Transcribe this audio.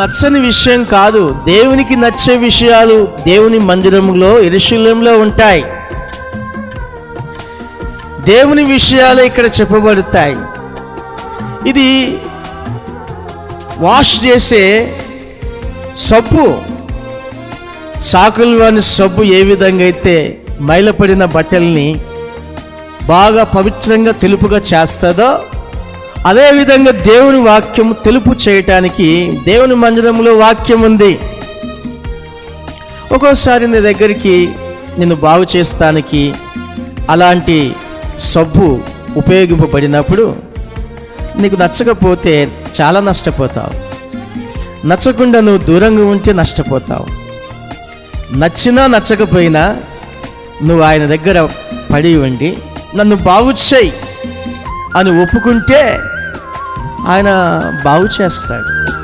నచ్చని విషయం కాదు. దేవునికి నచ్చే విషయాలు దేవుని మందిరంలో ఎరుశల్యంలో ఉంటాయి. దేవుని విషయాలు ఇక్కడ చెప్పబడతాయి. ఇది వాష్ చేసే సబ్బు. సాకుల్లోని సబ్బు ఏ విధంగా అయితే మైలపడిన బట్టల్ని బాగా పవిత్రంగా తెలుపుగా చేస్తుందో అదేవిధంగా దేవుని వాక్యం తెలుపు చేయటానికి దేవుని మందిరంలో వాక్యం ఉంది. ఒక్కోసారి నీ దగ్గరికి నిన్ను బాగు చేస్తానికి అలాంటి సబ్బు ఉపయోగింపబడినప్పుడు నీకు నచ్చకపోతే చాలా నష్టపోతావు. నచ్చకుండా నువ్వు దూరంగా ఉంటే నష్టపోతావు. నచ్చినా నచ్చకపోయినా నువ్వు ఆయన దగ్గర పడి ఉండి నన్ను బాగు చేయి అని ఒప్పుకుంటే ఆయన బాగు చేస్తాడు.